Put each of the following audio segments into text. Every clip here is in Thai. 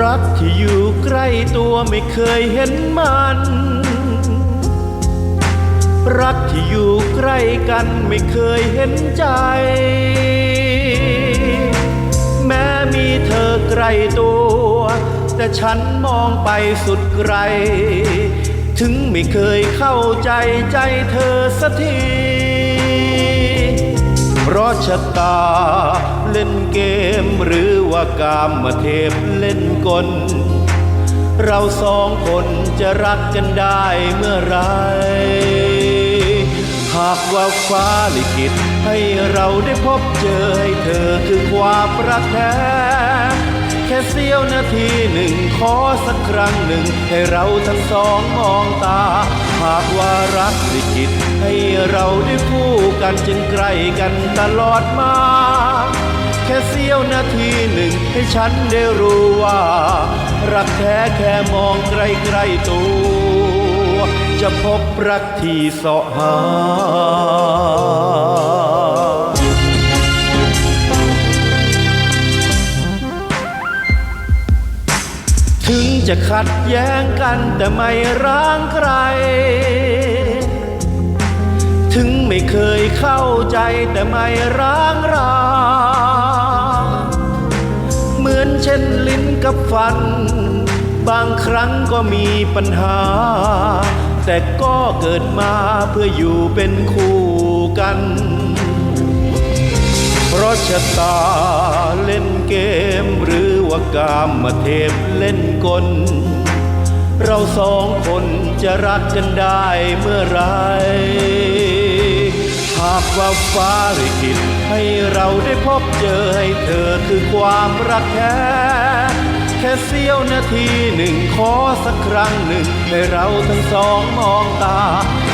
รักที่อยู่ใกล้ตัวไม่เคยเห็นมัน รักที่อยู่ใกล้กันไม่เคยเห็นใจ แม้มีเธอใกล้ตัว แต่ฉันมองไปสุดไกล ถึงไม่เคยเข้าใจใจเธอสักที ราะชะตา เล่นเกมหรือว่ากามมาเทพเล่นกล เราสองคนจะรักกันได้เมื่อไร หากว่าฟ้าลิขิตให้เราได้พบเจอให้เธอคือความรักแท้แค่เสี้ยวนาทีหนึ่งขอสักครั้งหนึ่ง ให้เราทั้งสองมองตา หากว่ารักลิขิตให้เราได้คู่ กันจึงใกล้กันตลอดมา แค่เสี้ยวนาทีหนึ่งให้ฉันได้รู้ว่า รักแท้แค่มองไกลๆตัว จะพบรักที่เสาะหาถึงจะขัดแย้งกันแต่ไม่ร้างใคร เคยเข้าใจแต่ไม่ร้างรา เหมือนเช่นลิ้นกับฟัน บางครั้งก็มีปัญหา แต่ก็เกิดมาเพื่ออยู่เป็นคู่กัน เพราะชะตาเล่นเกมหรือว่ากามมาเทพเล่นกลเราสองคนจะรักกันได้เมื่อไหรากว่าฟ้าลิขิตให้เราได้พบเจอให้เธอคือความรักแท้แค่เสี้ยวนาทีหนึ่งขอสักครั้งหนึ่งให้เราทั้งสองมองตา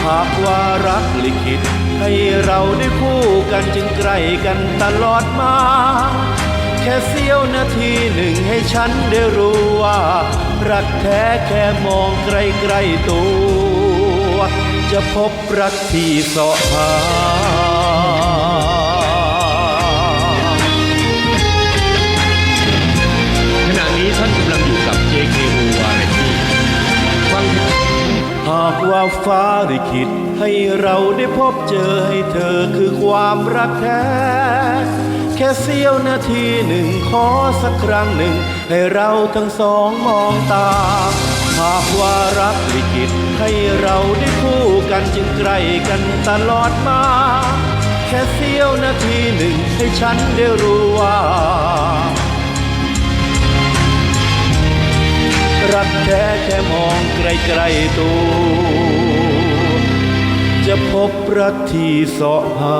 หากว่ารักลิขิตให้เราได้คู่กันจึงใกล้กันตลอดมา แค่เสี้ยวนาทีหนึ่งให้ฉันได้รู้ว่า รักแท้แค่มองไกลๆตัวจะพบรักที่เสาะหา ว่าฟ้าได้คิดให้เราได้พบเจอให้เธอคือความรักแท้ แค่เสี้ยวนาทีหนึ่งขอสักครั้งหนึ่ง ให้เราทั้งสองมองตา หากว่ารักลิขิตให้เราได้คู่กันจึงใกล้กันตลอดมา แค่เสี้ยวนาทีหนึ่งให้ฉันได้รู้ว่า รักแท้แค่มองไกลๆตัวจะพบรักที่เสาะหา